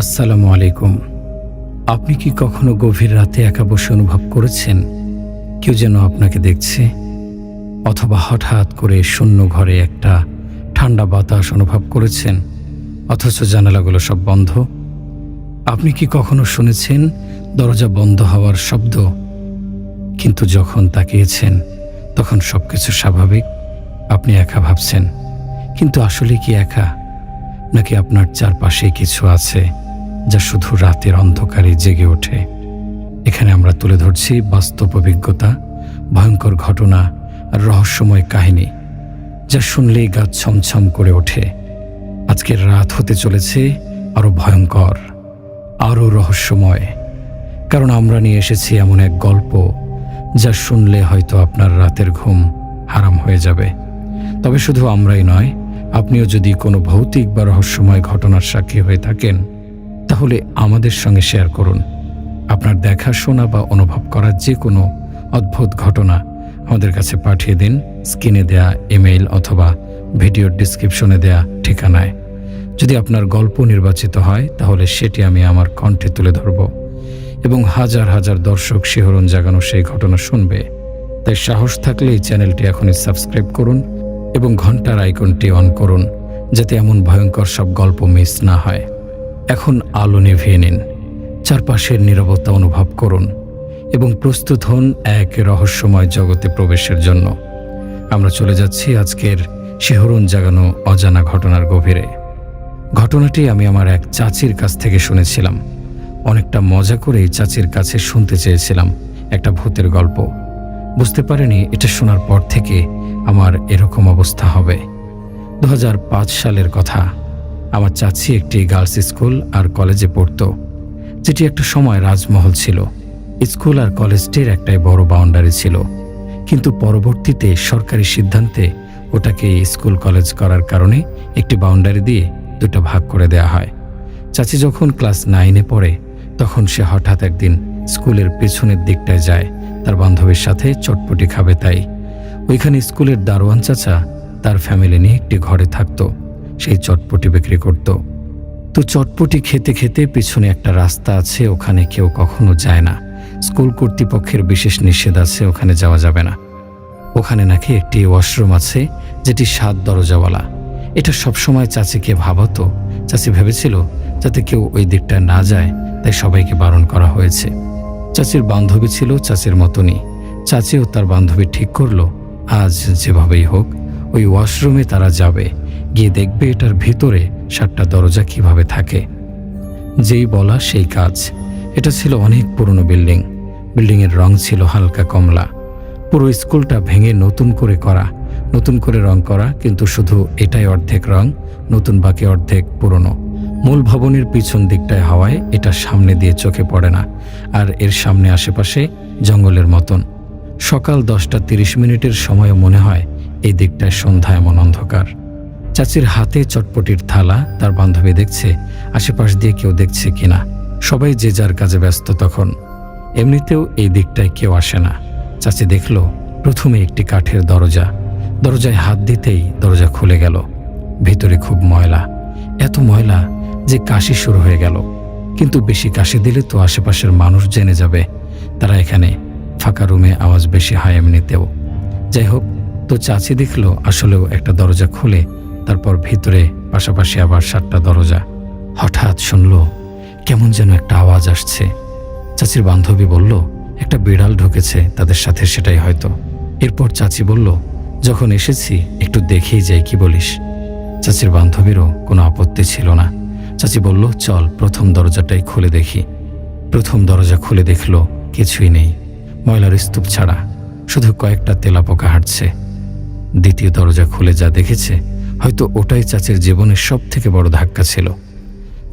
আসসালামু আলাইকুম। আপনি কি কখনো গভীর রাতে একা বসে অনুভব করেছেন? কেউ যেন আপনাকে দেখছে? অথবা হঠাৎ করে শূন্য ঘরে একটা ঠান্ডা বাতাস অনুভব করেছেন? অথচ জানালাগুলো সব বন্ধ। আপনি কি কখনো শুনেছেন দরজা বন্ধ হওয়ার শব্দ? কিন্তু যখন তাকিয়েছেন, তখন সব কিছু স্বাভাবিক। আপনি একা ভাবছেন, কিন্তু আসলে কি একা? নাকি আপনার চারপাশে কিছু আছে? যা শুধু রাতের অন্ধকারে জেগে ওঠে। এখানে আমরা তুলে ধরছি বাস্তব অভিজ্ঞতা, ভয়ঙ্কর ঘটনা আর রহস্যময় কাহিনী, যা শুনলেই গা ছমছম করে ওঠে। আজকের রাত হতে চলেছে আরও ভয়ঙ্কর আরও রহস্যময়। কারণ আমরা নিয়ে এসেছি এমন এক গল্প, যা শুনলে হয়তো আপনার রাতের ঘুম হারাম হয়ে যাবে। তবে শুধু আমরাই নয়, আপনিও যদি কোনো ভৌতিক বা রহস্যময় ঘটনার সাক্ষী হয়ে থাকেন তাহলে আমাদের সঙ্গে শেয়ার করুন। আপনার দেখা শোনা বা অনুভব করার যে কোনো অদ্ভুত ঘটনা আমাদের কাছে পাঠিয়ে দিন। স্ক্রিনে দেয়া ইমেইল অথবা ভিডিওর ডিসক্রিপশনে দেয়া ঠিকানায়। যদি আপনার গল্প নির্বাচিত হয়, তাহলে সেটি আমি আমার কণ্ঠে তুলে ধরব এবং হাজার হাজার দর্শক শিহরণ জাগানো সেই ঘটনা শুনবে। তাই সাহস থাকলে এই চ্যানেলটি এখনই সাবস্ক্রাইব করুন এবং ঘণ্টার আইকনটি অন করুন, যাতে এমন ভয়ঙ্কর সব গল্প মিস না হয়। এখন আলো নিভিয়ে নিন। চারপাশের নীরবতা অনুভব করুন এবং প্রস্তুত হন এক রহস্যময় জগতে প্রবেশের জন্য। আমরা চলে যাচ্ছি আজকের শিহরণ জাগানো অজানা ঘটনার গভীরে। ঘটনাটি আমি আমার এক চাচির কাছ থেকে শুনেছিলাম। অনেকটা মজা করে চাচির কাছে শুনতে চেয়েছিলাম একটা ভূতের গল্প। বুঝতে পারিনি এটা শোনার পর থেকে আমার এরকম অবস্থা হবে। দু হাজার পাঁচ সালের কথা। আমার চাচি একটি গার্লস স্কুল আর কলেজে পড়তো। যেটি একটা সময় রাজমহল ছিল। স্কুল আর কলেজটির একটাই বড় বাউন্ডারি ছিল। কিন্তু পরবর্তীতে সরকারি সিদ্ধান্তে ওটাকে স্কুল কলেজ করার কারণে একটি বাউন্ডারি দিয়ে দুটো ভাগ করে দেয়া হয়। চাচি যখন ক্লাস নাইনে পড়ে, তখন সে হঠাৎ একদিন স্কুলের পেছনের দিকটায় যায়। তার বান্ধবীর সাথে চটপটি খাবে তাই। ওইখানে স্কুলের দারোয়ান চাচা তার ফ্যামিলি নিয়ে একটি ঘরে থাকতো। সেই চটপটি বিক্রি করত। তো চটপটি খেতে খেতে পিছনে একটা রাস্তা আছে, ওখানে কেউ কখনো যায় না। স্কুল কর্তৃপক্ষের বিশেষ নিষেধ আছে, ওখানে যাওয়া যাবে না। ওখানে নাকি একটি ওয়াশরুম আছে, যেটি সাত দরজাওয়ালা। এটা সবসময় চাচিকে ভাবাতো। চাচি ভেবেছিল যাতে কেউ ওই দিকটা না যায়, তাই সবাইকে বারণ করা হয়েছে। চাচির বান্ধবী ছিল চাচির মতনই। চাচিও তার বান্ধবী ঠিক করল, আজ যেভাবেই হোক, ওই ওয়াশরুমে তারা যাবে। গিয়ে দেখবে এটার ভিতরে সাতটা দরজা কীভাবে থাকে। যেই বলা সেই কাজ। এটা ছিল অনেক পুরনো বিল্ডিং। বিল্ডিংয়ের রং ছিল হালকা কমলা। পুরো স্কুলটা ভেঙে নতুন করে করা। নতুন করে রং করা, কিন্তু শুধু এটাই অর্ধেক রং, নতুন বাকি অর্ধেক পুরনো। মূল ভবনের পিছন দিকটায় হাওয়ায় এটা সামনে দিয়ে চোখে পড়ে না, আর এর সামনে আশেপাশে জঙ্গলের মতন। সকাল দশটা তিরিশ মিনিটের সময় মনে হয়, এই দিকটায় সন্ধ্যা এমন অন্ধকার। চাচির হাতে চটপটির থালা, তার বান্ধবী দেখছে, আশেপাশ দিয়ে কেউ দেখছে কিনা। সবাই যে যার কাজে ব্যস্ত তখন। এমনিতেও এই দিকটায় কেউ আসে না। চাচি দেখল, প্রথমে একটি কাঠের দরজা। দরজায় হাত দিতেই দরজা খুলে গেল। ভিতরে খুব ময়লা। এত ময়লা যে কাশি শুরু হয়ে গেল। কিন্তু বেশি কাশি দিলে তো আশেপাশের মানুষ জেনে যাবে। তারা এখানে ফাঁকা রুমে আওয়াজ বেশি হয় এমনিতেও। যাই হোক, তো চাচি দেখল, আসলেও একটা দরজা খুলে তারপর ভিতরে, পাশাপাশি আবার সাতটা দরজা। হঠাৎ শুনল, কেমন যেন একটা আওয়াজ আসছে। চাচির বান্ধবী বলল, একটা বিড়াল ঢুকেছে, তাদের সাথে সেটাই হয়তো। এরপর চাচি বলল, যখন এসেছি, একটু দেখেই যাই, কি বলিস? চাচির বান্ধবীরও কোনো আপত্তি ছিল না। চাচি বলল, চল, প্রথম দরজাটাই খুলে দেখি। প্রথম দরজা খুলে দেখল, কিছুই নেই। ময়লার স্তূপ ছাড়া, শুধু কয়েকটা তেলাপোকা হাঁটছে। দ্বিতীয় দরজা খুলে যা দেখেছে হয়তো ওটাই চাচির জীবনের সব থেকে বড় ধাক্কা ছিল।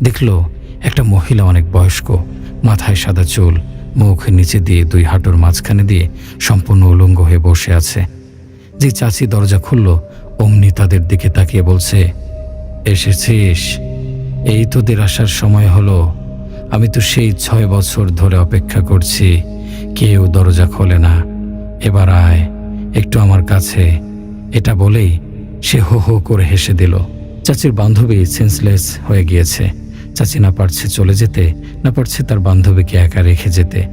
দেখল একটা মহিলা অনেক বয়স্ক, মাথায় সাদা চুল, মুখ নিচে দিয়ে দুই হাঁটুর মাঝখানে দিয়ে সম্পূর্ণ উলঙ্গ হয়ে বসে আছে। যে চাচি দরজা খুলল, অমনি তাদের দিকে তাকিয়ে বলছে, এসেছিস? এই তোদের আসার সময় হলো। আমি তো সেই ছয় বছর ধরে অপেক্ষা করছি। কেউ দরজা খোলে না। এবার আয়, একটু আমার কাছে। এটা বলেই সে হো হো করে হেসে দিল, চাচির বান্ধবী সেন্সলেস হয়ে গিয়েছে। চাচি না পারছে চলে যেতে, না পারছে তার বান্ধবীকে একা রেখে যেতে।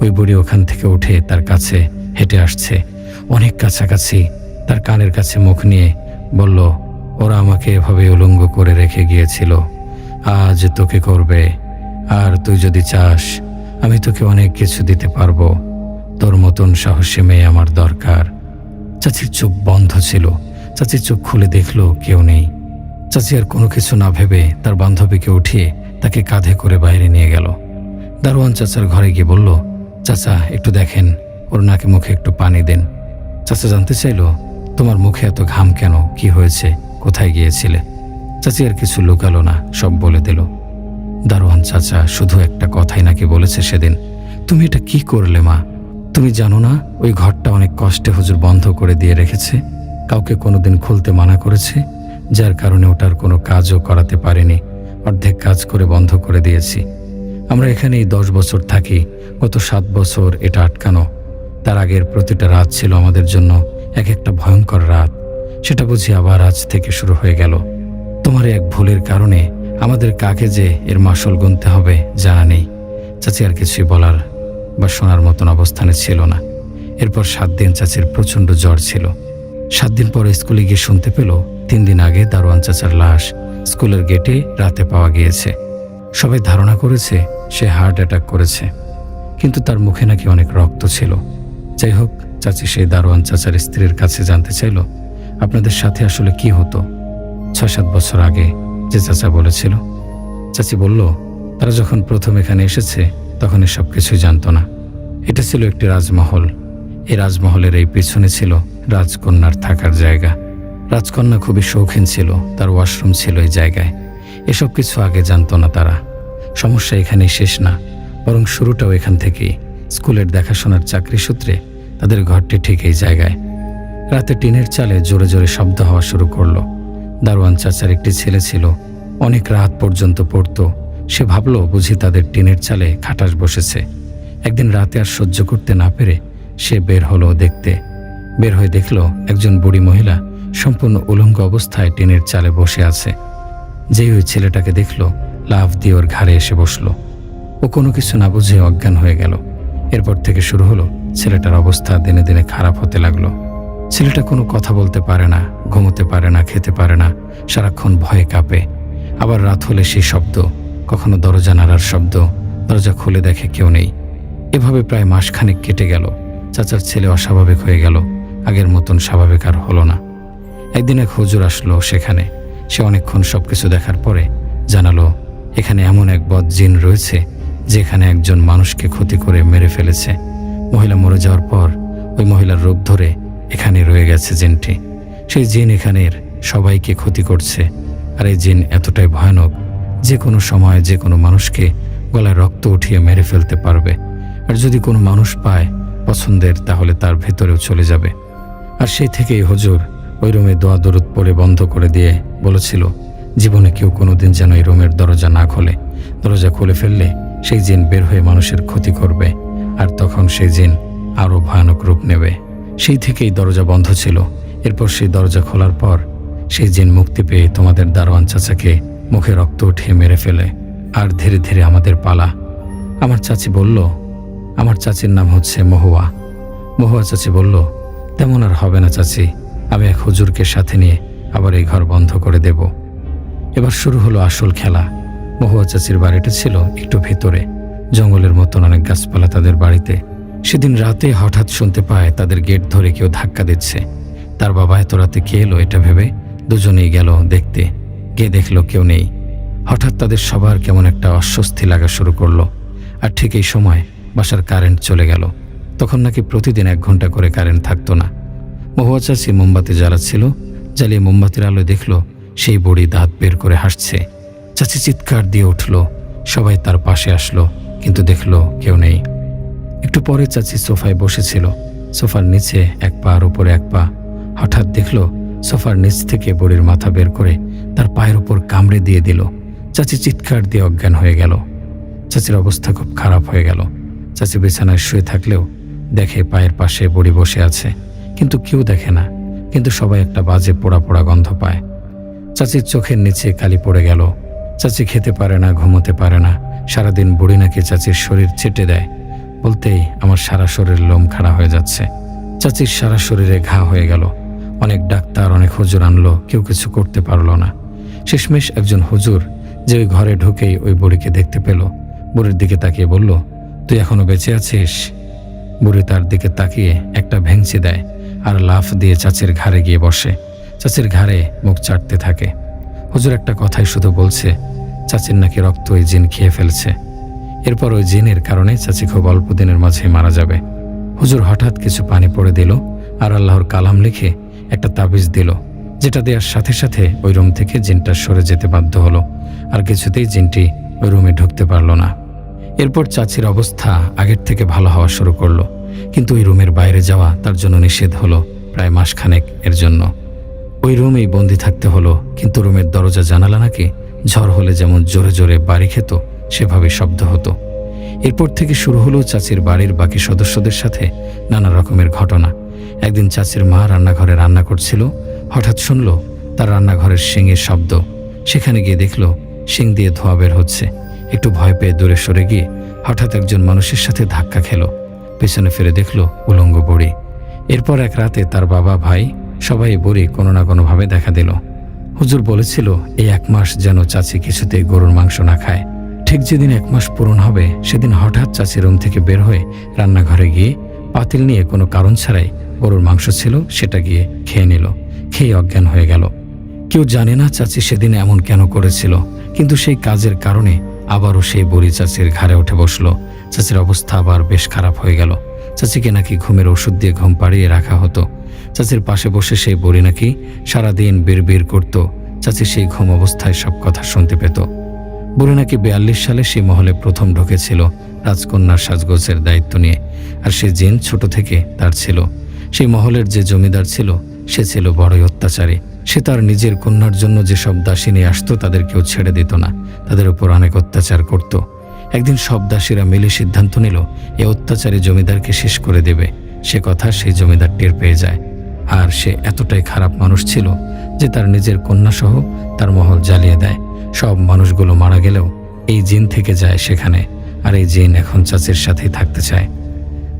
ওই বুড়ি ওখান থেকে উঠে তার কাছে হেঁটে আসছে। অনেক কাছাকাছি তার কানের কাছে মুখ নিয়ে বলল, ওরা আমাকে এভাবে উলঙ্গ করে রেখে গিয়েছিল। আজ তোকে করবে। আর তুই যদি চাস, আমি তোকে অনেক কিছু দিতে পারব। তোর মতন সাহসী মেয়ে আমার দরকার। চাচির চোখ বন্ধ ছিল। চাচির চোখ খুলে দেখল কেউ নেই। চাচি আর কোনো কিছু না ভেবে তার বান্ধবীকে উঠিয়ে তাকে কাঁধে করে বাইরে নিয়ে গেল। দারোয়ান চাচার ঘরে গিয়ে বলল, চাচা, একটু দেখেন, ওর নাকে মুখে একটু পানি দেন। চাচা জানতে চাইলো, তোমার মুখে এত ঘাম কেন? কি হয়েছে? কোথায় গিয়েছিলে? চাচি আর কিছু লুকালো না, সব বলে দিল, দারোয়ান চাচা, শুধু একটা কথাই নাকি বলেছে সেদিন। তুমি এটা কি করলে মা? তুমি জানো না, ওই ঘরটা অনেক কষ্টে হুজুর বন্ধ করে দিয়ে রেখেছে? কাউকে কোনোদিন খুলতে মানা করেছে, যার কারণে ওটার কোনো কাজও করাতে পারেনি। অর্ধেক কাজ করে বন্ধ করে দিয়েছি। আমরা এখানেই দশ বছর থাকি, গত সাত বছর এটা আটকানো। তার আগের প্রতিটা রাত ছিল আমাদের জন্য এক একটা ভয়ঙ্কর রাত। সেটা বুঝি আবার আজ থেকে শুরু হয়ে গেল। তোমার এক ভুলের কারণে আমাদের কাকে যে এর মাসল গুনতে হবে, জানা নেই। চাচি আর কিছুই বলার বা শোনার মতন অবস্থানে ছিল না। এরপর সাত দিন চাচির প্রচণ্ড জ্বর ছিল। সাত দিন পরে স্কুলে গিয়ে শুনতে পেল, তিন দিন আগে দারোয়ান চাচার লাশ স্কুলের গেটে রাতে পাওয়া গিয়েছে। সবাই ধারণা করেছে সে হার্ট অ্যাটাক করেছে, কিন্তু তার মুখে নাকি অনেক রক্ত ছিল। যাই হোক, চাচি সেই দারোয়ান চাচার স্ত্রীর কাছে জানতে চাইল, আপনাদের সাথে আসলে কি হতো? ছয় সাত বছর আগে যে চাচা বলেছিল। চাচি বলল, তারা যখন প্রথম এখানে এসেছে, তখন এসব কিছুই জানতো না। এটা ছিল একটি রাজমহল। এই রাজমহলের এই পিছনে ছিল রাজকন্যার থাকার জায়গা। রাজকন্যা খুবই শৌখিন ছিল, তার ওয়াশরুম ছিল এই জায়গায়। এসব কিছু আগে জানতো না তারা। সমস্যা এখানেই শেষ না, বরং শুরুটাও এখান থেকেই। স্কুলের দেখাশোনার চাকরি সূত্রে তাদের ঘরটি ঠিক এই জায়গায়। রাতে টিনের চালে জোরে জোরে শব্দ হওয়া শুরু করল। দারোয়ান চাচার একটি ছেলে ছিল, অনেক রাত পর্যন্ত পড়তো। সে ভাবলো বুঝি তাদের টিনের চালে খাটাস বসেছে। একদিন রাতে আর সহ্য করতে না পেরে সে বের হলো দেখতে। বের হয়ে দেখল একজন বুড়ি মহিলা সম্পূর্ণ উলঙ্গ অবস্থায় টিনের চালে বসে আছে। যেই ওই ছেলেটাকে দেখল লাভ দিয়ে ওর ঘাড়ে এসে বসল। ও কোনো কিছু না বুঝে অজ্ঞান হয়ে গেল। এরপর থেকে শুরু হলো ছেলেটার অবস্থা দিনে দিনে খারাপ হতে লাগল। ছেলেটা কোনো কথা বলতে পারে না, ঘুমোতে পারে না, খেতে পারে না, সারাক্ষণ ভয়ে কাঁপে। আবার রাত হলে সেই শব্দ, কখনো দরজা নাড়ার শব্দ, দরজা খুলে দেখে কেউ নেই। এভাবে প্রায় মাসখানেক কেটে গেল। চাচার ছেলে অস্বাভাবিক হয়ে গেল। আগের মতন স্বাভাবিক আর হলো না। একদিন এক হুজুর আসলো সেখানে। সে অনেকক্ষণ সব কিছু দেখার পরে জানালো, এখানে এমন এক বদ জিন রয়েছে, যেখানে একজন মানুষকে ক্ষতি করে মেরে ফেলেছে। মহিলা মরে যাওয়ার পর ওই মহিলার রূপ ধরে এখানে রয়ে গেছে জিনটি। সেই জিন এখানের সবাইকে ক্ষতি করছে। আর এই জিন এতটাই ভয়ানক, যে কোনো সময় যে কোনো মানুষকে গলায় রক্ত উঠিয়ে মেরে ফেলতে পারবে। আর যদি কোনো মানুষ পায় পছন্দের, তাহলে তার ভেতরেও চলে যাবে। আর সেই থেকেই হজুর ওই রুমে দোয়া দরুদ পড়ে বন্ধ করে দিয়ে বলেছিল, জীবনে কেউ কোনোদিন যেন এই রুমের দরজা না খোলে। দরজা খুলে ফেললে সেই জিন বের হয়ে মানুষের ক্ষতি করবে, আর তখন সেই জিন আরও ভয়ানক রূপ নেবে। সেই থেকেই দরজা বন্ধ ছিল। এরপর সেই দরজা খোলার পর সেই জিন মুক্তি পেয়ে তোমাদের দারোয়ান চাচাকে মুখে রক্ত উঠিয়ে মেরে ফেলে। আর ধীরে ধীরে আমাদের পালা। আমার চাচি বলল আমার চাচির নাম হচ্ছে মহুয়া। মহুয়া চাচি বলল, তেমন আর হবে না চাচি, আমি এক হুজুরকে সাথে নিয়ে আবার এই ঘর বন্ধ করে দেব। এবার শুরু হলো আসল খেলা। মহুয়া চাচির বাড়িটা ছিল একটু ভেতরে, জঙ্গলের মতন অনেক গাছপালা তাদের বাড়িতে। সেদিন রাতে হঠাৎ শুনতে পায় তাদের গেট ধরে কেউ ধাক্কা দিচ্ছে। তার বাবা এত রাতে কে এলো এটা ভেবে দুজনেই গেল দেখতে, গিয়ে দেখল কেউ নেই। হঠাৎ তাদের সবার কেমন একটা অস্বস্তি লাগা শুরু করল। আর ঠিক এই সময় বাসার কারেন্ট চলে গেল। তখন নাকি প্রতিদিন এক ঘণ্টা করে কারেন্ট থাকতো না। মহুয়া চাচি মোমবাতি জ্বালাচ্ছিল। জ্বালিয়ে মোমবাতির আলো দেখল, সেই বড়ি দাঁত বের করে হাসছে। চাচি চিৎকার দিয়ে উঠল, সবাই তার পাশে আসলো, কিন্তু দেখল কেউ নেই। একটু পরে চাচি সোফায় বসেছিল। সোফার নিচে এক পার উপরে এক পা। হঠাৎ দেখল, সোফার নিচ থেকে বুড়ির মাথা বের করে তার পায়ের উপর কামড়ে দিয়ে দিল। চাচি চিৎকার দিয়ে অজ্ঞান হয়ে গেল। চাচির অবস্থা খুব খারাপ হয়ে গেল। চাচি বিছানায় শুয়ে থাকলেও দেখে পায়ের পাশে বুড়ি বসে আছে। কিন্তু কেউ দেখে না। কিন্তু সবাই একটা বাজে পোড়া পোড়া গন্ধ পায়। চাচির চোখের নিচে কালি পড়ে গেল। চাচি খেতে পারে না, ঘুমোতে পারে না। সারাদিন বুড়ি নাকি চাচির শরীর চেটে দেয়। বলতেই আমার সারা শরীর লোম খাড়া হয়ে যাচ্ছে। চাচির সারা শরীরে ঘা হয়ে গেল। অনেক ডাক্তার, অনেক হুজুর আনলো। কেউ কিছু করতে পারল না। শেষমেশ একজন হুজুর যে ওই ঘরে ঢুকেই ওই বুড়িকে দেখতে পেল। বুড়ির দিকে তাকিয়ে বলল তুই এখনও বেঁচে আছিস? বুড়ি তার দিকে তাকিয়ে একটা ভেংচি দেয় আর লাফ দিয়ে চাচির ঘাড়ে গিয়ে বসে। চাচির ঘাড়ে মুখ চাটতে থাকে। হুজুর একটা কথাই শুধু বলছে, চাচির নাকি রক্ত ওই জিন খেয়ে ফেলছে। এরপর ওই জিনের কারণে চাচি খুব অল্প দিনের মাঝেই মারা যাবে। হুজুর হঠাৎ কিছু পানি পড়ে দিল আর আল্লাহর কালাম লিখে একটা তাবিজ দিল, যেটা দেওয়ার সাথে সাথে ওই রুম থেকে জিনটা সরে যেতে বাধ্য হলো। আর কিছুতেই জিনটি ওই রুমে ঢুকতে পারল না। এরপর চাচির অবস্থা আগের থেকে ভালো হওয়া শুরু করল। কিন্তু ওই রুমের বাইরে যাওয়া তার জন্য নিষেধ হলো প্রায় মাসখানেক এর জন্য। ওই রুমেই বন্দি থাকতে হলো, কিন্তু রুমের দরজা জানালা নাকি ঝড় হলে যেমন জোরে জোরে বাড়ি খেত সেভাবে শব্দ হতো। এরপর থেকে শুরু হলো চাচির বাড়ির বাকি সদস্যদের সাথে নানা রকমের ঘটনা। একদিন চাচির মা রান্নাঘরে রান্না করছিল, হঠাৎ শুনল তার রান্নাঘরের শিঙের শব্দ। সেখানে গিয়ে দেখল শিং দিয়ে ধোয়া বের হচ্ছে। একটু ভয় পেয়ে দূরে সরে গিয়ে হঠাৎ একজন মানুষের সাথে ধাক্কা খেলো। পেছনে ফিরে দেখল উলঙ্গ বুড়ি। এরপর এক রাতে তার বাবা, ভাই, সবাই বড়ি কোনো না কোনোভাবে দেখা দিল। হুজুর বলেছিল এই এক মাস যেন চাচি কিছুতে গরুর মাংস না খায়। ঠিক যেদিন এক মাস পূরণ হবে, সেদিন হঠাৎ চাচি রুম থেকে বের হয়ে রান্নাঘরে গিয়ে পাতিল নিয়ে কোনো কারণ ছাড়াই গরুর মাংস ছিল, সেটা গিয়ে খেয়ে নিল। খেয়ে অজ্ঞান হয়ে গেল। কেউ জানে না চাচি সেদিন এমন কেন করেছিল, কিন্তু সেই কাজের কারণে আবারও সেই বুড়ি চাচির ঘাড়ে উঠে বসল। চাচির অবস্থা আবার বেশ খারাপ হয়ে গেল। চাচিকে নাকি ঘুমের ওষুধ দিয়ে ঘুম পাড়িয়ে রাখা হতো। চাচির পাশে বসে সেই বুড়ি নাকি সারাদিন বের বের করত। চাচি সেই ঘুম অবস্থায় সব কথা শুনতে পেত। বুড়ি নাকি বিয়াল্লিশ সালে সেই মহলে প্রথম ঢুকেছিল, রাজকন্যার সাজগোজের দায়িত্ব নিয়ে। আর সে জিন ছোট থেকে তার ছিল। সেই মহলের যে জমিদার ছিল, সে ছিল বড়ই অত্যাচারী। সে তার নিজের কন্যার জন্য যেসব দাসী নিয়ে আসতো তাদের কেউ ছেড়ে দিত না। তাদের উপর অনেক অত্যাচার করত। একদিন সব দাসীরা মিলে সিদ্ধান্ত নিল, এ অত্যাচারী জমিদারকে শেষ করে দেবে। সে কথা সেই জমিদার টের পেয়ে যায়। আর সে এতটাই খারাপ মানুষ ছিল যে তার নিজের কন্যাসহ তার মহল জ্বালিয়ে দেয়। সব মানুষগুলো মারা গেলেও এই জিন থেকে যায় সেখানে, আর এই জিন এখন চাচির সাথেই থাকতে চায়।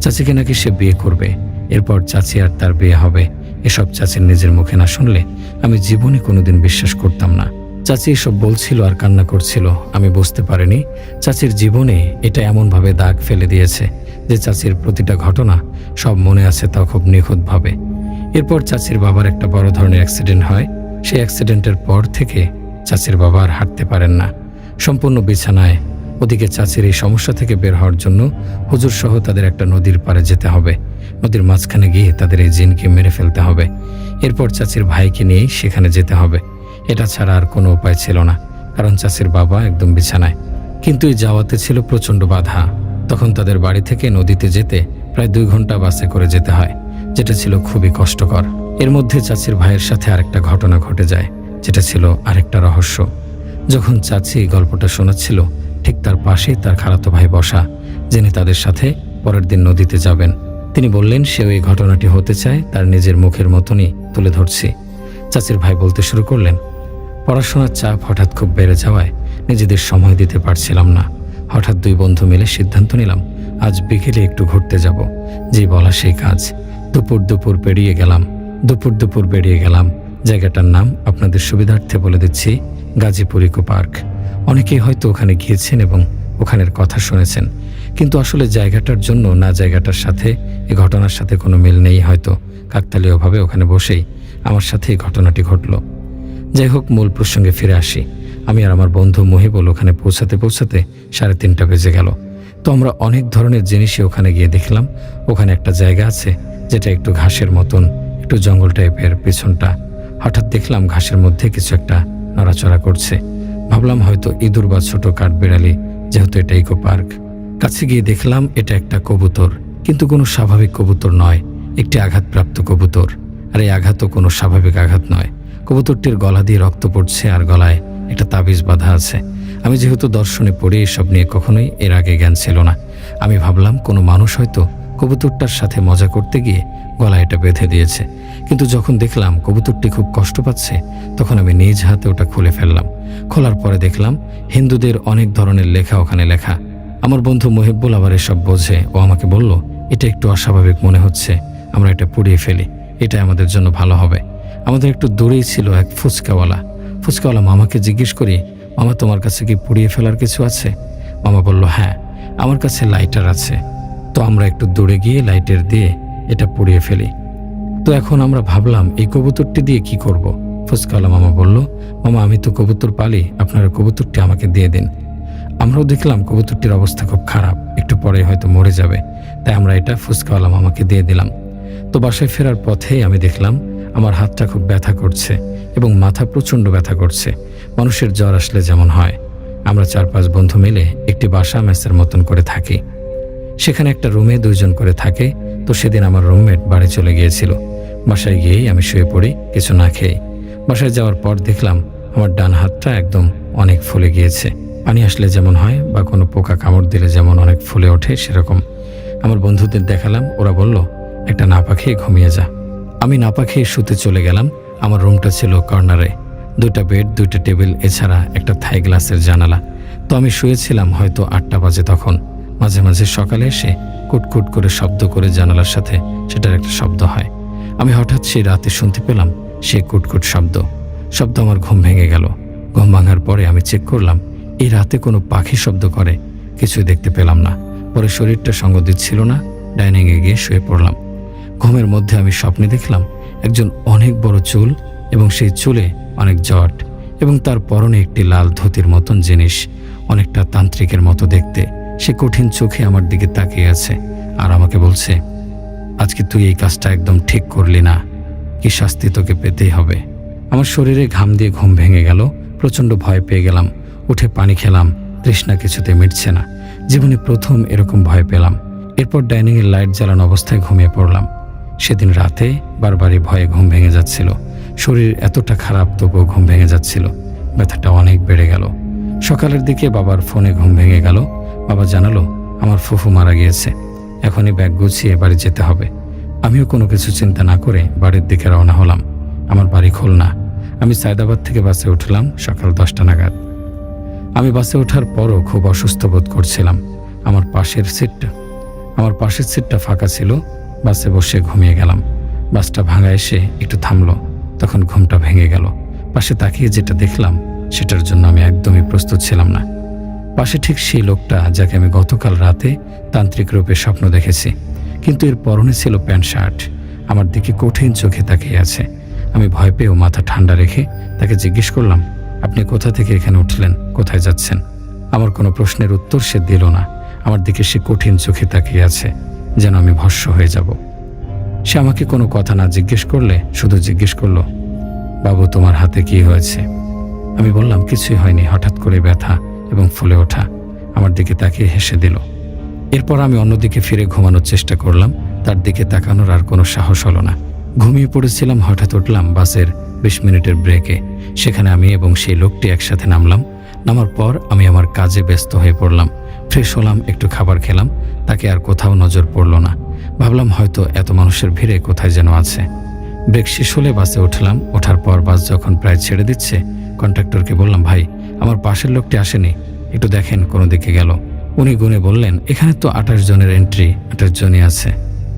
চাচিকে নাকি সে বিয়ে করবে, এরপর চাচি আর তার বিয়ে হবে। এসব চাচির নিজের মুখে না শুনলে আমি জীবনে কোনোদিন বিশ্বাস করতাম না। চাচি এসব বলছিল আর কান্না করছিল, আমি বুঝতে পারিনি। চাচির জীবনে এটা এমনভাবে দাগ ফেলে দিয়েছে যে চাচির প্রতিটা ঘটনা সব মনে আছে তা খুব নিখুঁতভাবে। এরপর চাচির বাবার একটা বড় ধরনের অ্যাক্সিডেন্ট হয়। সেই অ্যাক্সিডেন্টের পর থেকে চাচির বাবা আর হাঁটতে পারেন না। সম্পূর্ণ বিছানায় ওদিকে চাচির এই সমস্যা থেকে বের হওয়ার জন্য হুজুর সহ তাদের একটা নদীর পাড়ে যেতে হবে। নদীর মাঝখানে গিয়ে তাদের এই জিনকে মেরে ফেলতে হবে। এরপর চাচির ভাইকে নিয়েই সেখানে যেতে হবে। এটা ছাড়া আর কোনো উপায় ছিল না, কারণ চাচির বাবা একদম বিছানায়। কিন্তু এই যাওয়াতে ছিল প্রচণ্ড বাধা। তখন তাদের বাড়ি থেকে নদীতে যেতে প্রায় দুই ঘণ্টা বাসে করে যেতে হয়, যেটা ছিল খুবই কষ্টকর। এর মধ্যে চাচির ভাইয়ের সাথে আরেকটা ঘটনা ঘটে যায়, যেটা ছিল আরেকটা রহস্য। যখন চাচি গল্পটা শোনাচ্ছিল ঠিক তার পাশেই তার খালাতো ভাই বসা, যিনি তাদের সাথে পরের দিন নদীতে যাবেন। তিনি বললেন, সে ওই ঘটনাটি হতে চায়, তার নিজের মুখের মতনই তুলে ধরছি। চাচির ভাই বলতে শুরু করলেন, পড়াশোনার চাপ হঠাৎ খুব বেড়ে যাওয়ায় নিজেদের সময় দিতে পারছিলাম না। হঠাৎ দুই বন্ধু মিলে সিদ্ধান্ত নিলাম, আজ বিকেলে একটু ঘুরতে যাব। যে বলা সেই কাজ। দুপুর দুপুর পেরিয়ে গেলাম, দুপুর দুপুর বেরিয়ে গেলাম। জায়গাটার নাম আপনাদের সুবিধার্থে বলে দিচ্ছি, গাজীপুর ইকো পার্ক। অনেকেই হয়তো ওখানে গিয়েছেন এবং ওখানের কথা শুনেছেন। কিন্তু আসলে জায়গাটার জন্য না জায়গাটার সাথে এই ঘটনার সাথে কোনো মিল নেই হয়তো। কাকতালীয়ভাবে ওখানে বসেই আমার সাথে এই ঘটনাটি ঘটলো। যাই হোক, মূল প্রসঙ্গে ফিরে আসি। আমি আর আমার বন্ধু মহিবুল ওখানে পৌঁছাতে পৌঁছাতে সাড়ে তিনটা বেজে গেল। তো আমরা অনেক ধরনের জিনিসই ওখানে গিয়ে দেখলাম। ওখানে একটা জায়গা আছে যেটা একটু ঘাসের মতন, একটু জঙ্গল টাইপের পেছনটা। হঠাৎ দেখলাম ঘাসের মধ্যে কিছু একটা নড়াচড়া করছে। ভাবলাম হয়তো ইঁদুর বা ছোট কাঠবিড়ালি, যেহেতু এটা ইকো পার্ক। কাছে গিয়ে দেখলাম এটা একটা কবুতর, কিন্তু কোনো স্বাভাবিক কবুতর নয়, একটি আঘাতপ্রাপ্ত কবুতর। আর এই আঘাতও কোনো স্বাভাবিক আঘাত নয়। কবুতরটির গলা দিয়ে রক্ত পড়ছে আর গলায় একটা তাবিজ বাঁধা আছে। আমি যেহেতু দর্শনে পড়ে, এসব নিয়ে কখনোই এর আগে জ্ঞান ছিল না। আমি ভাবলাম কোনো মানুষ হয়তো কবুতরটার সাথে মজা করতে গিয়ে গলা এটা বেঁধে দিয়েছে। কিন্তু যখন দেখলাম কবুতরটি খুব কষ্ট পাচ্ছে, তখন আমি নিজ হাতে ওটা খুলে ফেললাম। খোলার পরে দেখলাম হিন্দুদের অনেক ধরনের লেখা ওখানে লেখা। আমার বন্ধু মহিব্বুল আবার এসব বোঝে। ও আমাকে বলল, এটা একটু অস্বাভাবিক মনে হচ্ছে। আমরা এটা পুড়িয়ে ফেলি। এটা আমাদের জন্য ভালো হবে। আমাদের একটু দূরেই ছিল এক ফুচকাওয়ালা। ফুচকাওয়ালা মামাকে জিজ্ঞেস করি, মামা, তোমার কাছে কি পুড়িয়ে ফেলার কিছু আছে? মামা বলল হ্যাঁ আমার কাছে লাইটার আছে। তো আমরা একটু দূরে গিয়ে লাইটের দিয়ে এটা পুড়িয়ে ফেলি। তো এখন আমরা ভাবলাম, এই কবুতরটি দিয়ে কি করব। ফুচকাওয়ালা মামা বলল, মামা, আমি তো কবুতর পালি, আপনারা কবুতরটি আমাকে দিয়ে দিন। আমরাও দেখলাম কবুতরটির অবস্থা খুব খারাপ, একটু পরে হয়তো মরে যাবে। তাই আমরা এটা ফুচকাওয়ালা মামাকে দিয়ে দিলাম। তো বাসায় ফেরার পথেই আমি দেখলাম, আমার হাতটা খুব ব্যথা করছে এবং মাথা প্রচণ্ড ব্যথা করছে। মানুষের জ্বর আসলে যেমন হয়। আমরা চার পাঁচ বন্ধু মিলে একটি বাসা ম্যাচের মতন করে থাকি। সেখানে একটা রুমে দুইজন করে থাকে। তো সেদিন আমার রুমমেট বাড়ি চলে গিয়েছিল। বাসায় গিয়েই আমি শুয়ে পড়ি, কিছু না খেয়ে। বাসায় যাওয়ার পর দেখলাম আমার ডান হাতটা একদম অনেক ফুলে গিয়েছে। পানি আসলে যেমন হয় বা কোনো পোকা কামড় দিলে যেমন অনেক ফুলে ওঠে সেরকম। আমার বন্ধুদের দেখালাম, ওরা বলল, একটা নাপা খেয়ে ঘুমিয়ে যা। আমি নাপা খেয়ে শুতে চলে গেলাম। আমার রুমটা ছিল কর্নারে। দুইটা বেড, দুইটা টেবিল, এছাড়া একটা থাই গ্লাসের জানালা। তো আমি শুয়েছিলাম হয়তো আটটা বাজে তখন। মাঝে মাঝে সকালে এসে কুটকুট করে শব্দ করে জানালার সাথে সেটার একটা শব্দ হয়। আমি হঠাৎ সেই রাতে শুনতে পেলাম সে কুটকুট শব্দ। শব্দ আমার ঘুম ভেঙে গেল। ঘুম ভাঙার পরে আমি চেক করলাম, এই রাতে কোনো পাখি শব্দ করে। কিছুই দেখতে পেলাম না। পরে শরীরটা সঙ্গ দিচ্ছিল না, ডাইনিংয়ে গিয়ে শুয়ে পড়লাম। ঘুমের মধ্যে আমি স্বপ্নে দেখলাম একজন অনেক বড় চুল এবং সেই চুলে অনেক জট এবং তার পরনে একটি লাল ধুতির মতন জিনিস, অনেকটা তান্ত্রিকের মতো দেখতে। সে কঠিন চোখে আমার দিকে তাকিয়ে আছে আর আমাকে বলছে, আজকে তুই এই কাজটা একদম ঠিক করলি না। কি শাস্তি তোকে পেতেই হবে। আমার শরীরে ঘাম দিয়ে ঘুম ভেঙে গেল, প্রচণ্ড ভয় পেয়ে গেলাম। উঠে পানি খেলাম, তৃষ্ণা কিছুতে মিটছে না। জীবনে প্রথম এরকম ভয় পেলাম। এরপর ডাইনিংয়ের লাইট জ্বালানো অবস্থায় ঘুমিয়ে পড়লাম। সেদিন রাতে বারবারই ভয়ে ঘুম ভেঙে যাচ্ছিল। শরীর এতটা খারাপ, তবুও ঘুম ভেঙে যাচ্ছিল। ব্যথাটা অনেক বেড়ে গেল। সকালের দিকে বাবার ফোনে ঘুম ভেঙে গেল। বাবা জানালো, আমার ফুফু মারা গিয়েছে। এখনই ব্যাগ গুছিয়ে বাড়ি যেতে হবে। আমিও কোনো কিছু চিন্তা না করে বাড়ির দিকে রওনা হলাম। আমার বাড়ি খুলনা। আমি সায়দাবাদ থেকে বাসে উঠলাম সকাল দশটা নাগাদ। আমি বাসে ওঠার পরও খুব অসুস্থ বোধ করছিলাম। আমার পাশের সিটটা আমার পাশের সিটটা ফাঁকা ছিল। বাসে বসে ঘুমিয়ে গেলাম। বাসটা ভাঙা এসে একটু থামলো। তখন ঘুমটা ভেঙে গেল। পাশে তাকিয়ে যেটা দেখলাম, সেটার জন্য আমি একদমই প্রস্তুত ছিলাম না। পাশে ঠিক সেই লোকটা যাকে আমি গতকাল রাতে তান্ত্রিক রূপে স্বপ্ন দেখেছি। কিন্তু এর পরনে ছিল প্যান্ট শার্ট। আমার দিকে কঠিন চোখে তাকিয়ে আছে। আমি ভয় পেয়েও মাথা ঠান্ডা রেখে তাকে জিজ্ঞেস করলাম, আপনি কোথা থেকে এখানে উঠলেন? কোথায় যাচ্ছেন? আমার কোনো প্রশ্নের উত্তর সে দিল না। আমার দিকে সে কঠিন চোখে তাকিয়ে আছে, যেন আমি ভস্য হয়ে যাব। সে আমাকে কোনো কথা না জিজ্ঞেস করলে শুধু জিজ্ঞেস করল, বাবু, তোমার হাতে কি হয়েছে? আমি বললাম, কিছুই হয়নি, হঠাৎ করে ব্যথা। এবং ফুলে ওঠা আমার দিকে তাকিয়ে হেসে দিল। এরপর আমি অন্যদিকে ফিরে ঘুমানোর চেষ্টা করলাম, তার দিকে তাকানোর আর কোনো সাহস হলো না। ঘুমিয়ে পড়েছিলাম, হঠাৎ উঠলাম বাসের বিশ মিনিটের ব্রেকে। সেখানে আমি এবং সেই লোকটি একসাথে নামলাম। নামার পর আমি আমার কাজে ব্যস্ত হয়ে পড়লাম। ফ্রেশ হলাম, একটু খাবার খেলাম, তাকে আর কোথাও নজর পড়ল না। ভাবলাম হয়তো এত মানুষের ভিড়ে কোথায় যেন আছে। ব্রেক শেষ হলে বাসে উঠলাম, ওঠার পর বাস যখন প্রায় ছেড়ে দিচ্ছে কন্ট্রাক্টরকে বললাম, ভাই আমার পাশের লোকটি আসেনি। একটু দেখেন, কোনো দিকে গেল। উনি গুনে বললেন, এখানে তো আঠাশ জনের এন্ট্রি আঠাশ জনই আছে।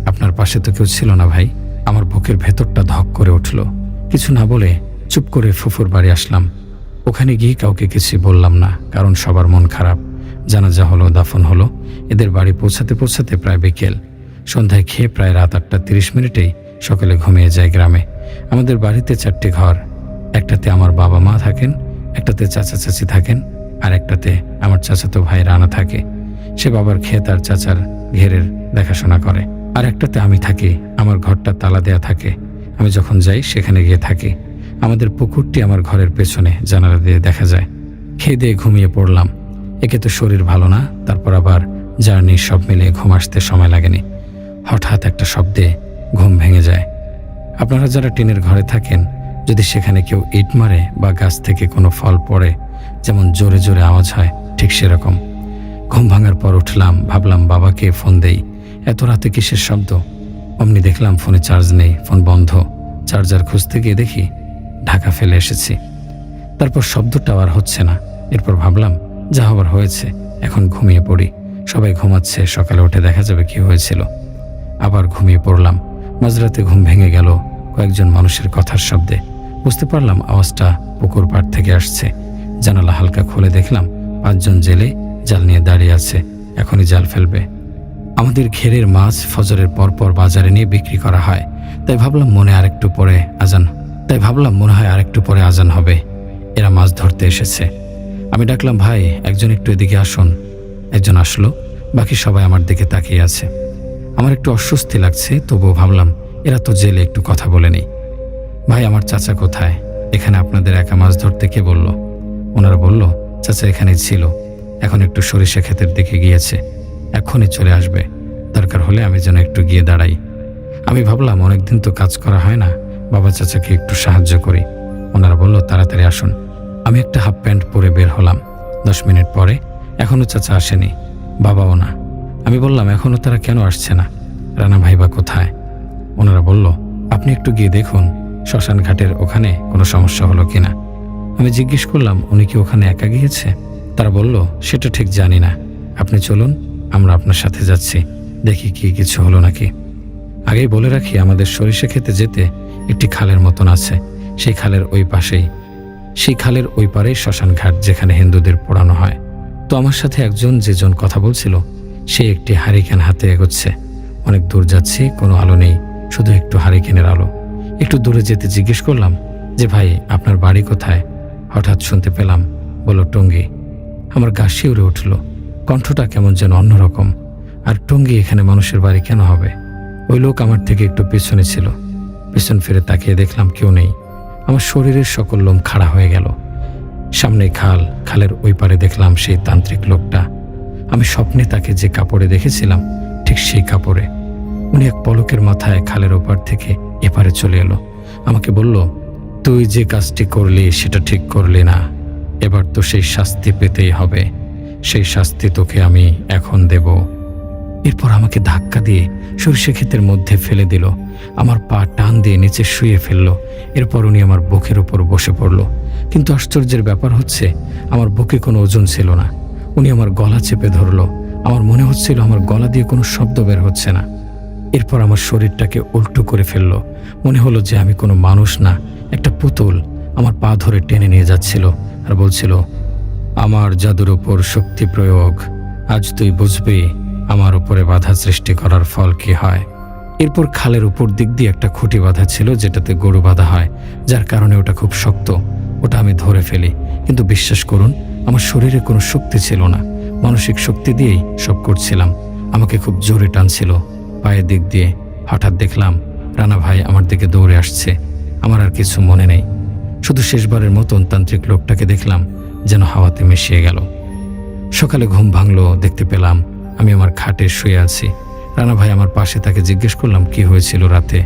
আপনার পাশে তো কেউ ছিল না ভাই। আমার বুকের ভেতরটা ধক করে উঠল। কিছু না বলে চুপ করে ফুফুর বাড়ি আসলাম। ওখানে গিয়ে কাউকে কিছু বললাম না, কারণ সবার মন খারাপ। জানাজা হলো, দাফন হলো। এদের বাড়ি পৌঁছাতে পৌঁছাতে প্রায় বিকেল। সন্ধ্যায় খেয়ে প্রায় রাত আটটা তিরিশ মিনিটেই সকালে ঘুমিয়ে যায় গ্রামে। আমাদের বাড়িতে চারটি ঘর। একটাতে আমার বাবা মা থাকেন একটাতে চাচা চাচি থাকেন আর একটাতে আমার চাচাতো ভাই রানা থাকে। সে বাবার ক্ষেত আর চাচার ঘেরের দেখাশোনা করে। আর একটাতে আমি থাকি, আমার ঘরটা তালা দেয়া থাকে। আমি যখন যাই, সেখানে গিয়ে থাকি। আমাদের পুকুরটি আমার ঘরের পেছনে, জানালা দিয়ে দেখা যায়। খেয়ে দিয়ে ঘুমিয়ে পড়লাম। একে তো শরীর ভালো না, তারপর আবার জার্নি সব মিলে ঘুম আসতে সময় লাগেনি। হঠাৎ একটা শব্দে ঘুম ভেঙে যায়। আপনারা যারা টিনের ঘরে থাকেন যদি সেখানে কেউ ইট মারে বা গাছ থেকে কোনো ফল পড়ে, যেমন জোরে জোরে আওয়াজ হয়, ঠিক সেরকম। ঘুম ভাঙার পর উঠলাম, ভাবলাম বাবাকে ফোন দেই? এত রাতে কিসের শব্দ? অমনি দেখলাম ফোনে চার্জ নেই, ফোন বন্ধ। চার্জার খুঁজতে গিয়ে দেখি, ঢাকা ফেলে এসেছি। তারপর শব্দটাও আর হচ্ছে না। এরপর ভাবলাম, যা হবার হয়েছে, এখন ঘুমিয়ে পড়ি। সবাই ঘুমাচ্ছে, সকালে উঠে দেখা যাবে কি হয়েছিল। আবার ঘুমিয়ে পড়লাম। মাঝরাতে ঘুম ভেঙে গেল কয়েকজন মানুষের কথার শব্দে বুঝতে পারলাম আওয়াজটা পুকুর পাড় থেকে আসছে। জানালা হালকা খুলে দেখলাম পাঁচজন জেলে জাল নিয়ে দাঁড়িয়ে আছে, এখনই জাল ফেলবে। আমাদের ঘেরের মাছ ফজরের পরপর বাজারে নিয়ে বিক্রি করা হয়। তাই ভাবলাম মনে আরেকটু পরে আজান, তাই ভাবলাম মনে হয় আরেকটু পরে আজান হবে। এরা মাছ ধরতে এসেছে। আমি ডাকলাম, ভাই, একজন একটু এদিকে আসুন। একজন আসলো, বাকি সবাই আমার দিকে তাকিয়ে আছে। আমার একটু অস্বস্তি লাগছে, তবুও ভাবলাম এরা তো জেলে একটু কথা বলে নেই। ভাই, আমার চাচা কোথায়? এখানে আপনাদের একা মাছ ধরতে কে বলল? ওনারা বলল, চাচা এখানেই ছিল, এখন একটু সরিষা ক্ষেতের দিকে গিয়েছে এখনই চলে আসবে, দরকার হলে আমি যেন একটু গিয়ে দাঁড়াই। আমি ভাবলাম, অনেকদিন তো কাজ করা হয় না, বাবা চাচাকে একটু সাহায্য করি। ওনারা বলল, তাড়াতাড়ি আসুন। আমি একটা হাফ প্যান্ট পরে বের হলাম। দশ মিনিট পরে এখনও চাচা আসেনি, বাবাও না। আমি বললাম এখনও তারা কেন আসছে না? রানা ভাইবা কোথায়? ওনারা বলল, আপনি একটু গিয়ে দেখুন, শ্মশান ঘাটের ওখানে কোনো সমস্যা হলো কিনা। আমি জিজ্ঞেস করলাম, উনি কি ওখানে একা গিয়েছে? তারা বলল, সেটা ঠিক জানি না। আপনি চলুন, আমরা আপনার সাথে যাচ্ছি, দেখি কি কিছু হলো নাকি। আগেই বলে রাখি, আমাদের সরিষা খেতে যেতে একটি খালের মতন আছে। সেই খালের ওই পাশেই, সেই খালের ওই পারেই শ্মশান ঘাট যেখানে হিন্দুদের পোড়ানো হয়। তো আমার সাথে একজন যেজন কথা বলছিল, সে একটি হারিকেন হাতে এগোচ্ছে। অনেক দূর যাচ্ছি, কোনো আলো নেই। শুধু একটু হারিকেনের আলো। একটু দূরে যেতে জিজ্ঞেস করলাম যে, ভাই, আপনার বাড়ি কোথায়? হঠাৎ শুনতে পেলাম বলো টঙ্গি। আমার গা শিউরে উঠল। কণ্ঠটা কেমন যেন অন্যরকম। আর টঙ্গি এখানে মানুষের বাড়ি কেন হবে? ওই লোক আমার থেকে একটু পেছনে ছিল। পেছন ফিরে তাকিয়ে দেখলাম কেউ নেই। আমার শরীরের সকল লোম খাড়া হয়ে গেল। সামনে খাল, খালের ওই পারে দেখলাম সেই তান্ত্রিক লোকটা। আমি স্বপ্নে তাকে যে কাপড়ে দেখেছিলাম, ঠিক সেই কাপড়ে। উনি এক পলকের মাথায় খালের ওপার থেকে এপারে চলে এলো। আমাকে বলল, তুই যে কাজটি করলি সেটা ঠিক করলি না। এবার তো সেই শাস্তি পেতেই হবে। সেই শাস্তি তোকে আমি এখন দেব। এরপর আমাকে ধাক্কা দিয়ে সরষে ক্ষেতের মধ্যে ফেলে দিল। আমার পা টান দিয়ে নিচে শুয়ে ফেলল। এরপর উনি আমার বুকের ওপর বসে পড়ল। কিন্তু আশ্চর্যের ব্যাপার হচ্ছে, আমার বুকে কোনো ওজন ছিল না। উনি আমার গলা চেপে ধরলো। আমার মনে হচ্ছিল আমার গলা দিয়ে কোনো শব্দ বের হচ্ছে না। এরপর আমার শরীরটাকে উল্টো করে ফেলল। মনে হলো যে আমি কোনো মানুষ না, একটা পুতুল আমার পা ধরে টেনে নিয়ে যাচ্ছিল আর বলছিল, আমার জাদুর ওপর শক্তি প্রয়োগ। আজ তুই বুঝবি আমার উপরে বাধা সৃষ্টি করার ফল কি হয়? এরপর খালের উপর দিক দিয়ে একটা খুঁটি বাঁধা ছিল যেটাতে গরু বাঁধা হয়, যার কারণে ওটা খুব শক্ত। ওটা আমি ধরে ফেলি। কিন্তু বিশ্বাস করুন, আমার শরীরে কোনো শক্তি ছিল না। মানসিক শক্তি দিয়েই সব করছিলাম। আমাকে খুব জোরে টানছিল। পায়ের দিক দিয়ে হঠাৎ দেখলাম রানা ভাই আমার দিকে দৌড়ে আসছে। আমার আর কিছু মনে নেই। শুধু শেষবারের মতন তান্ত্রিক লোকটাকে দেখলাম যেন হাওয়াতে মিশিয়ে গেল। সকালে ঘুম ভাঙলো, দেখতে পেলাম আমি আমার খাটে শুয়ে আছি। রানা ভাই আমার পাশে তাকে জিজ্ঞেস করলাম, কি হয়েছিল রাতে?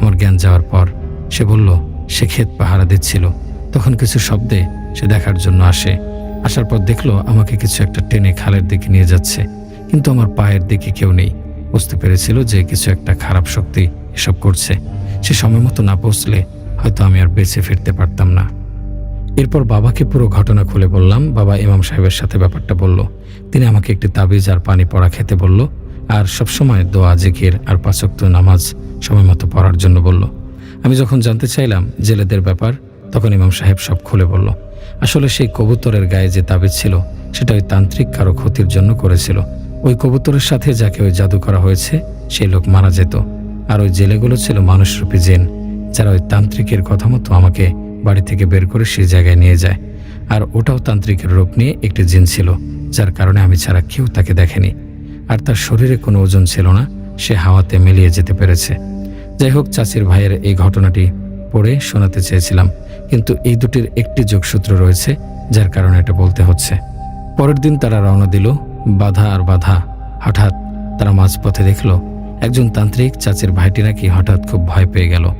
আমার জ্ঞান যাওয়ার পর সে বলল, সে ক্ষেত পাহারা দিচ্ছিল। তখন কিছু শব্দে সে দেখার জন্য আসে। আসার পর দেখল আমাকে কিছু একটা টেনে খালের দিকে নিয়ে যাচ্ছে। কিন্তু আমার পায়ের দিকে কেউ নেই। বুঝতে পেরেছিল যে কিছু একটা খারাপ শক্তি এসব করছে। সে সময় মতো না পৌঁছলে হয়তো আমি আর বেঁচে ফিরতে পারতাম না। এরপর বাবাকে পুরো ঘটনা খুলে বললাম। বাবা ইমাম সাহেবের সাথে ব্যাপারটা বলল। তিনি আমাকে একটি তাবিজ আর পানি পড়া খেতে বলল আর সবসময় দোয়া, জিকির আর পাঁচক্ত নামাজ সময় মতো পড়ার জন্য বলল। আমি যখন জানতে চাইলাম জেলেদের ব্যাপার, তখন ইমাম সাহেব সব খুলে বলল। আসলে সেই কবুতরের গায়ে যে তাবিজ ছিল, সেটা ওই তান্ত্রিক কারও ক্ষতির জন্য করেছিল। ওই কবুতরের সাথে যাকে ওই জাদু করা হয়েছে সেই লোক মারা যেত। আর ওই জেলেগুলো ছিল মানুষরূপী জেন, যারা ওই তান্ত্রিকের কথা মতো আমাকে বাড়ি থেকে বের করে সেই জায়গায় নিয়ে যায়। আর ওটাও তান্ত্রিকের রূপ নিয়ে একটি জিন ছিল, যার কারণে আমি ছাড়া কেউ তাকে দেখেনি। আর তার শরীরে কোনো ওজন ছিল না, সে হাওয়াতে মিলিয়ে যেতে পেরেছে। যাই হোক, চাচির ভাইয়ের এই ঘটনাটি পড়ে শোনাতে চেয়েছিলাম, কিন্তু এই দুটির একটি যোগসূত্র রয়েছে, যার কারণে এটা বলতে হচ্ছে। পরের দিন তারা রওনা দিল বাধা আর বাধা। হঠাৎ তারা মাঝপথে দেখল, একজন তান্ত্রিক চাচির ভাইটি নাকি হঠাৎ খুব ভয় পেয়ে গেল।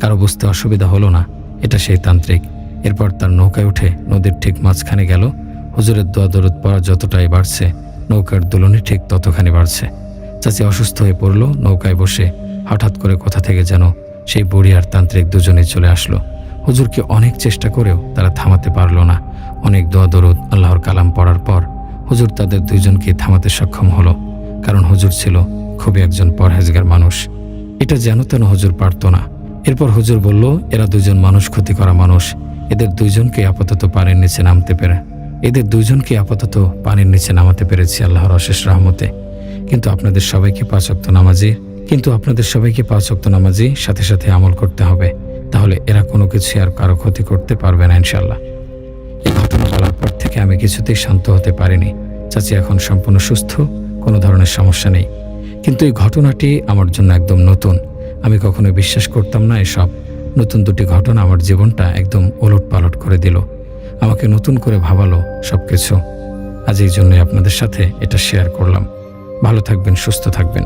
কারও বুঝতে অসুবিধা হলো না, এটা সেই তান্ত্রিক। এরপর তার নৌকায় উঠে নদীর ঠিক মাঝখানে গেল। হুজুরের দোয়া দরদ পড়া যতটাই বাড়ছে, নৌকার দোলনই ঠিক ততখানি বাড়ছে। চাচি অসুস্থ হয়ে পড়ল, নৌকায় বসে হঠাৎ করে কোথা থেকে যেন সেই বুড়ি আর তান্ত্রিক দুজনেই চলে আসলো। হুজুরকে অনেক চেষ্টা করেও তারা থামাতে পারল না। অনেক দোয়া দরুদ আল্লাহর কালাম পড়ার পর হুজুর তাদের দুইজনকে থামাতে সক্ষম হলো, কারণ হুজুর ছিল খুবই একজন পরহেজগার মানুষ। এটা যেন তেন হুজুর পারত না। এরপর হুজুর বলল, এরা দুজন মানুষ, ক্ষতি করা মানুষ। এদের দুইজনকে আপাতত পানির নিচে নামতে পেরে এদের দুইজনকে আপাতত পানির নিচে নামাতে পেরেছি আল্লাহর অশেষ রহমতে। কিন্তু আপনাদের সবাইকে পাঁচক্ত নামাজি, কিন্তু আপনাদের সবাইকে পাঁচক্ত নামাজি সাথে সাথে আমল করতে হবে। তাহলে এরা কোনো কিছু আর কারও ক্ষতি করতে পারবে না ইনশাল্লাহ থেকে আমি কিছুতেই শান্ত হতে পারিনি। চাচি এখন সম্পূর্ণ সুস্থ, কোনো ধরনের সমস্যা নেই। কিন্তু এই ঘটনাটি আমার জন্য একদম নতুন। আমি কখনো বিশ্বাস করতাম না এসব। নতুন দুটি ঘটনা আমার জীবনটা একদম ওলট পালট করে দিল। আমাকে নতুন করে ভাবালো সব কিছু আজ এই জন্যই আপনাদের সাথে এটা শেয়ার করলাম। ভালো থাকবেন, সুস্থ থাকবেন।